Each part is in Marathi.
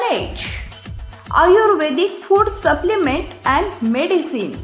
knowledge. Ayurvedic food supplement and medicine.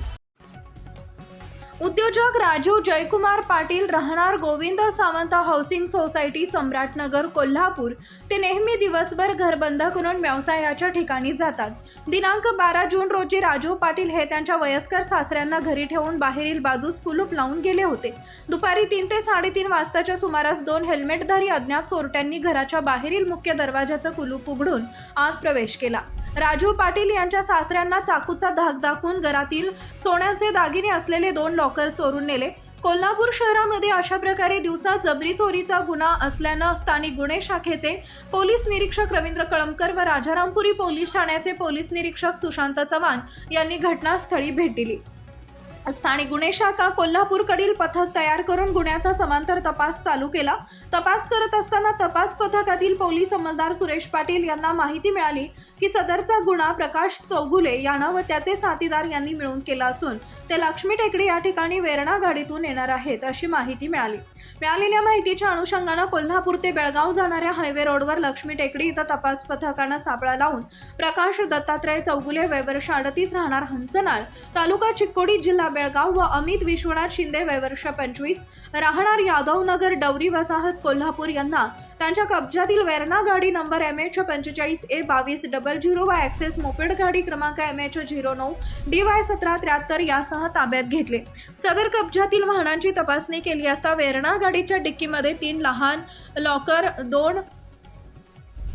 उद्योजक राजू जयकुमार पाटील राहणार गोविंद सावंत हाऊसिंग सोसायटी सम्राटनगर कोल्हापूर. ते नेहमी दिवसभर घर बंद करून व्यवसायाच्या ठिकाणी जातात. दिनांक बारा जून रोजी राजू पाटील हे त्यांच्या वयस्कर सासऱ्यांना घरी ठेवून बाहेरील बाजूस कुलूप लावून गेले होते. दुपारी तीन ते साडेतीन वाजताच्या सुमारास दोन हेल्मेटधारी अज्ञात चोरट्यांनी घराच्या बाहेरील मुख्य दरवाजाचं कुलूप उघडून आत प्रवेश केला. राजू पाटील यांच्या सासऱ्यांना चाकूचा धाक दाखवून घरातील सोन्याचे दागिने असलेले दोन लॉकर चोरून नेले. कोल्हापूर शहरामध्ये अशा प्रकारे दिवसा जबरी चोरीचा गुन्हा असल्यानं स्थानिक गुन्हे शाखेचे पोलीस निरीक्षक रवींद्र कळमकर व राजारामपुरी पोलीस ठाण्याचे पोलीस निरीक्षक सुशांत चव्हाण यांनी घटनास्थळी भेट दिली. स्थानिक गुन्हे शाखा कोल्हापूरकडील पथक तयार करून गुन्ह्याचा समांतर तपास चालू केला. तपास करत असताना तपास पथकातील पोलीस अंमलदार सुरेश पाटील यांना माहिती मिळाली की सदरचा गुन्हा प्रकाश चौगुले यानं व त्याचे साथीदार यांनी मिळून केला असून ते लक्ष्मी टेकडी या ठिकाणी वेरणा गाडीतून येणार आहेत अशी माहिती मिळाली. मिळालेल्या माहितीच्या अनुषंगानं कोल्हापूर ते बेळगाव जाणाऱ्या हायवे रोडवर लक्ष्मी टेकडी इथं तपास पथकानं सापळा लावून प्रकाश दत्तात्रय चौगुले वयवर्ष अडतीस राहणार हंचनाळ तालुका चिक्कोडी जिल्हा बेळगाव व अमित विश्वनाथ शिंदे वयवर्ष पंचवीस. राहणार यादवनगर डवरी वसाहत कोल्हापूर यांना त्यांच्या कब्जातील वेरणा गाडी नंबर एम एच पंचेचाळीस ए बावीस डबल झिरो व ॲक्सेस मोपेड गाडी क्रमांक एम एच झिरो नऊ डी वाय सतरा त्र्याहत्तर यासह ताब्यात घेतले. सदर कब्जातील वाहनांची तपासणी केली असता वेरणा गाडीच्या डिक्कीमध्ये तीन लहान लॉकर दोन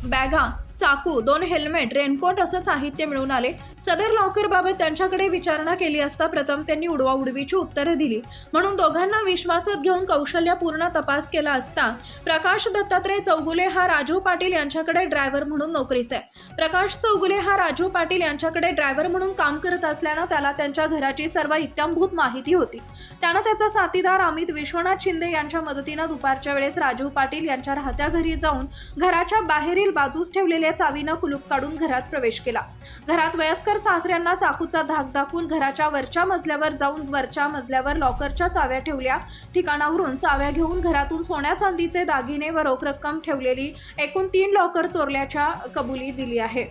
बॅगा चाकू दोन हेल्मेट रेनकोट असं साहित्य मिळून आले. सदर लॉकरबाबत त्यांच्याकडे विचारणा केली असता प्रथम त्यांनी उडवाउडवीची उत्तरे दिली. म्हणून दोघांना विश्वासात घेऊन कौशल्यपूर्ण तपास केला असता प्रकाश दत्तात्रय चौगुले हा राजू पाटील यांच्याकडे ड्रायव्हर म्हणून नोकरीस आहे. प्रकाश चौगुले हा राजू पाटील यांच्याकडे ड्रायव्हर म्हणून काम करत असल्यानं त्याला त्यांच्या घराची सर्व इत्यांभूत माहिती होती. त्यानं त्याचा साथीदार अमित विश्वनाथ शिंदे यांच्या मदतीनं दुपारच्या वेळेस राजू पाटील यांच्या राहत्या घरी जाऊन घराच्या बाहेरील बाजूस ठेवलेल्या चावीनं कुलूप काढून घरात प्रवेश केला. घरात वयस्कर सासऱ्यांना चाकूचा धाक दाखवून घराच्या वरच्या मजल्यावर जाऊन वरच्या मजल्यावर लॉकरच्या चाव्या ठेवल्या. ठिकाणावरून चाव्या घेऊन घरातून सोन्या चांदीचे दागिने व रोख रक्कम ठेवलेली एकूण तीन लॉकर चोरल्याच्या कबुली दिली आहे.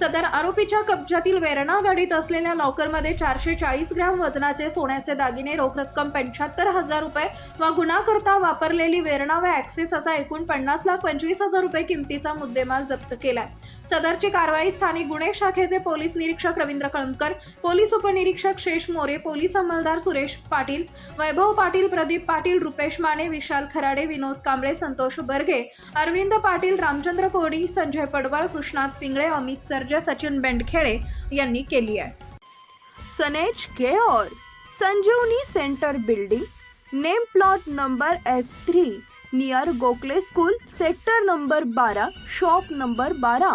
सदर आरोपीच्या कब्जातील वेरणा गाडीत असलेल्या लॉकरमध्ये चारशे चाळीस ग्रॅम वजनाचे सोन्याचे दागिने रोख रक्कम पंच्याहत्तर हजार रुपये व गुन्हाकरता वापरलेली वेरणा व ॲक्सेस असा एकूण पन्नास लाख पंचवीस हजार रुपये किमतीचा मुद्देमाल जप्त केलाय. सदरची कारवाई स्थानिक गुन्हे शाखेचे पोलीस निरीक्षक रवींद्र कळमकर पोलीस उपनिरीक्षक शेष मोरे पोलीस अंमलदार सुरेश पाटील वैभव पाटील प्रदीप पाटील रुपेश माने विशाल खराडे विनोद कांबळे संतोष बर्गे अरविंद पाटील रामचंद्र कोडी संजय पडवळ कृष्णात पिंगळे अमित सर्जे सचिन बेंडखेडे यांनी केली आहे. सनेज केओर Sanjeevani centre building name plot number F three near Gokhale school sector number बारा शॉप नंबर बारा.